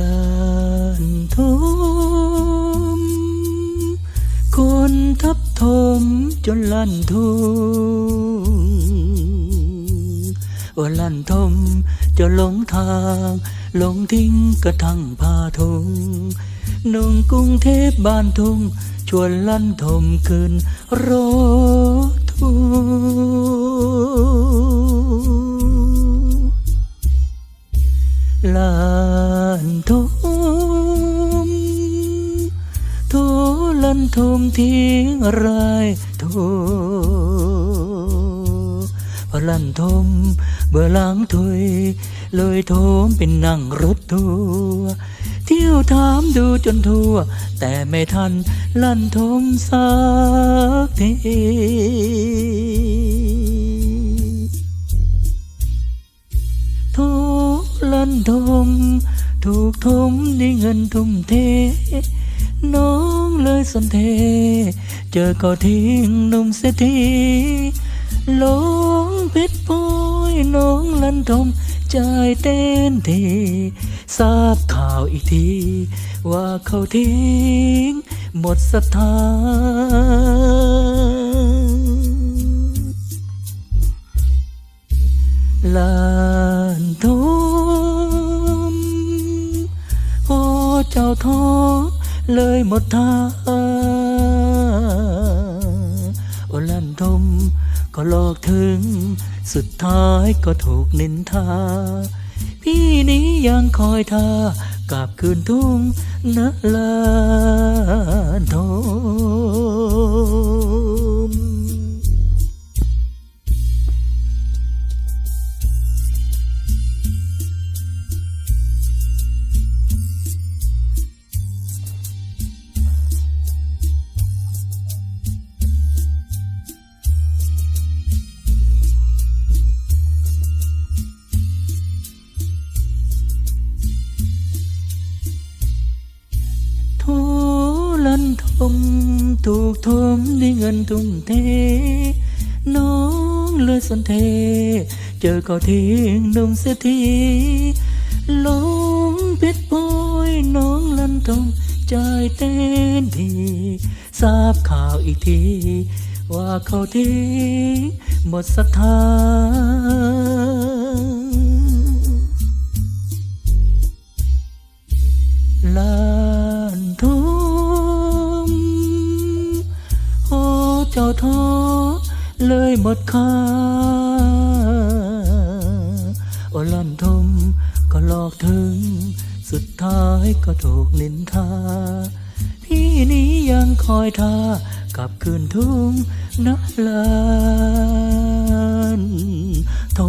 ลานทมคนทับทมจนลั่นทุ่งว่าลั่นทมจะหลงทางหลงทิ้งกระทั่งพาทงนุ่งกรุงเทพบ้านทุ่งชวนลั่นทมคืนรถทุงลาันทมโทลันทมทิ้งรายโทพลันทมเบื่อล้างถอยเลยโทมเป็นนั่งรถทัวเที่ยวถามดูจนทั่ว แต่ไม่ทันลั่นทมสักที ถูกทมด้เงินทุ่มเท น้องเลยสนเท เจอก็ทิ้งหนุ่มเสียทีหลงเพชรพอยน้องลันทมใจเต้นทีทราบข่าวอีกที ว่าเขาทิ้งหมดศรัทธา ท้อเลยหมดท่าโอลันทมก็หลอกถึง สุดท้ายก็ถูกนินทา พี่นี้ยังคอยท่ากลับคืนทุ่งนะลานทม ลันทมถูกทมด้วยเงินทุ่มเท น้องเลยสนเท เจอก็ทิ้งหนุ่มเสียทีหลงเพชรพอยน้องลันทมใจเต้นทีทราบข่าวอีกที ว่าเขาทิ้งหมดศรัทธาลาาท้อเลยหมดค่าอลันทมก็หลอกถึง สุดท้ายก็ถูกนินทา พี่นี้ยังคอยท่ากลับคืนทุ่งนักลานโท